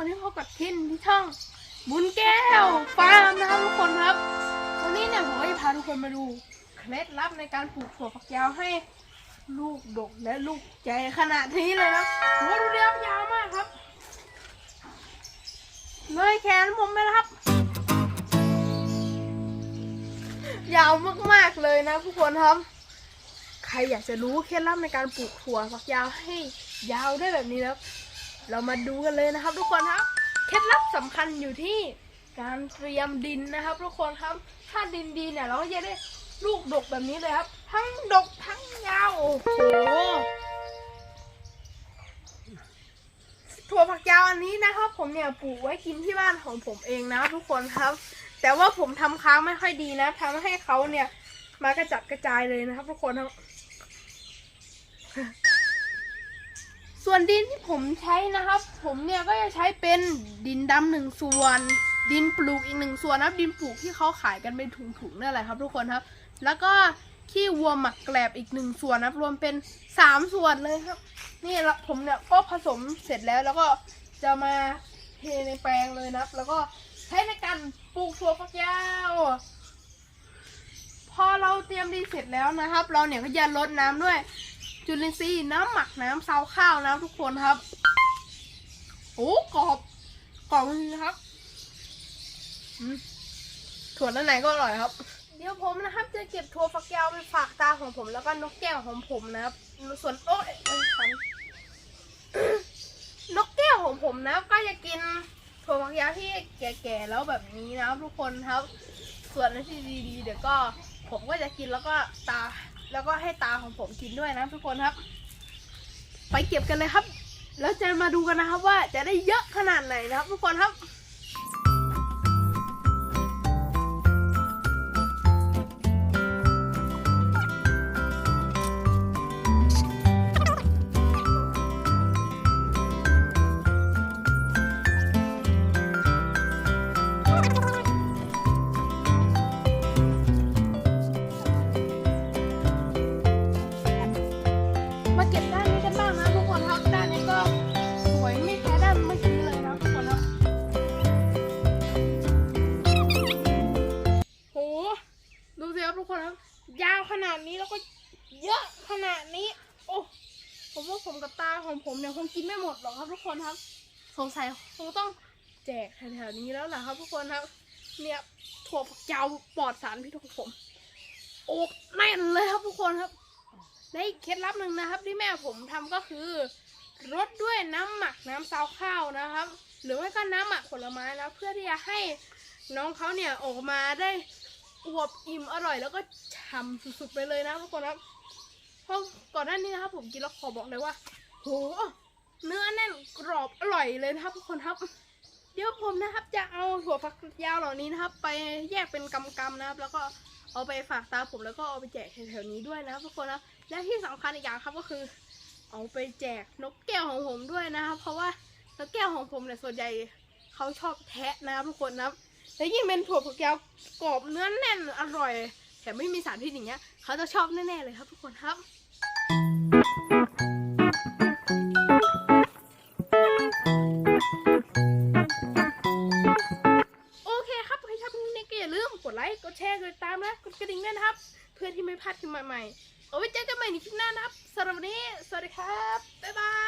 วันนี้พบกับทินที่ช่องบุญแก้วฟาร์มนะครับทุกคนครับ วันนี้เนี่ยผมก็จะพาทุกคนมาดูเคล็ดลับในการปลูกถั่วฝักยาวให้ ลูกดกและลูกใหญ่ขนาดนี้เลยนะโหดูเดียวยาวมากครับเลยแขนผมไปแล้วครับ ยาวมากๆเลยนะทุกคนครับ ใครอยากจะรู้เคล็ดลับในการปลูกถั่วฝักยาวให้ยาวได้แบบนี้แล้ว เรามาดูกันเลยนะครับ ทุกคนครับ เคล็ดลับสำคัญอยู่ที่การเตรียมดินนะครับ ทุกคนครับ ถ้าดินดีเนี่ยเราก็จะได้ลูกดกแบบนี้เลยครับ ทั้งดกทั้งยาวโอ้โหถั่วฝักยาวอันนี้นะครับ ผมเนี่ยปลูกไว้กินที่บ้านของผมเองนะทุกคนครับ แต่ว่าผมทำค้างไม่ค่อยดีนะทำให้เขาเนี่ย มากระจัดกระจายเลยนะครับ ทุกคนครับ ส่วนดินที่ผมใช้นะครับ ผมเนี่ยก็จะใช้เป็นดินดำหนึ่งส่วน ดินปลูกอีกหนึ่งส่วนนะครับ ดินปลูกที่เขาขายกันเป็นถุงๆนั่นแหละครับ ทุกคนครับ แล้วก็ขี้วัวหมักแกลบอีกหนึ่งส่วนนะครับ รวมเป็นสามส่วนเลยครับ นี่ละผมเนี่ยก็ผสมเสร็จแล้วแล้วก็จะมาเทในแปลงเลยนะครับ แล้วก็ใช้ในการปลูกถั่วฝักยาวพอเราเตรียมดินเสร็จแล้วนะครับ เราเนี่ยก็จะรดน้ำด้วย จุลินทรีย์น้ำหมักน้ำซาวข้าวนะครับทุกคนครับโอ้กรอบกรอบจริงครับถั่วด้านในก็อร่อยครับ เดี๋ยวผมนะครับ จะเก็บถั่วฝักยาวไปฝากตาของผมแล้วก็นกแก้วของผมนะครับ ส่วนโอ้ยนกแก้วของผมนะก็จะกินถั่วฝักยาวที่แก่ๆแล้วแบบนี้นะครับทุกคนครับ ส่วนอันที่ดีๆเดี๋ยวก็ ผมก็จะกินแล้วก็ตา แล้วก็ให้ตาของผมกินด้วยนะทุกคนครับ ไปเก็บกันเลยครับ แล้วจะมาดูกันนะครับว่าจะได้เยอะขนาดไหนนะครับ ทุกคนครับ ดนี้แล้วก็เยอะขนาดนี้ โอ้ผมว่าผมกับตาของผมเนี่ยคงกินไม่หมดหรอกครับทุกคนครับ สงสัยคงต้องแจกแถวๆนี้แล้วแหละครับทุกคนครับ เนี่ยถั่วฝักยาวปลอดสารพิษของผมโอ้แน่นเลยครับทุกคนครับและอีกเคล็ดลับหนึ่งนะครับ ที่แม่ผมทำก็คือรดด้วยน้ำหมักน้ำซาวข้าวนะครับ หรือไม่ก็น้ำหมักผลไม้นะเพื่อที่จะให้น้องเขาเนี่ยออกมาได้ อวบอิ่มอร่อยแล้วก็ฉ่ำสุดๆไปเลยนะทุกคนครับเพราะก่อนหน้านี้นะครับผมกินแล้วขอบอกเลยว่าโหเนื้อแน่นกรอบอร่อยเลยนะครับทุกคนครับ เดี๋ยวผมนะครับ จะเอาถั่วฝักยาวเหล่านี้นะครับ ไปแยกเป็นกำๆนะครับ แล้วก็เอาไปฝากตาผมแล้วก็เอาไปแจกแถวๆนี้ด้วยนะครับทุกคนครับและที่สำคัญอีกอย่างครับก็คือ เอาไปแจกนกแก้วของผมด้วยนะครับ เพราะว่านกแก้วของผมเนี่ยส่วนใหญ่เขาชอบแทะนะครับทุกคนนะครับ และยิ่งเป็นถั่วฝักยาวกรอบเนื้อแน่นอร่อยแถมไม่มีสารพิษอย่างเงี้ยเขาจะชอบแน่ๆเลยครับทุกคนครับโอเคครับใครชอบคลิปนี้ก็อย่าลืมกดไลค์กดแชร์กดติดตามนะกดกระดิ่งด้วยนะครับ เพื่อที่ไม่พลาดคลิปใหม่ๆเอาไว้เจอกันใหม่ในคลิปหน้านะครับสำหรับวันนี้สวัสดีครับบ๊ายบาย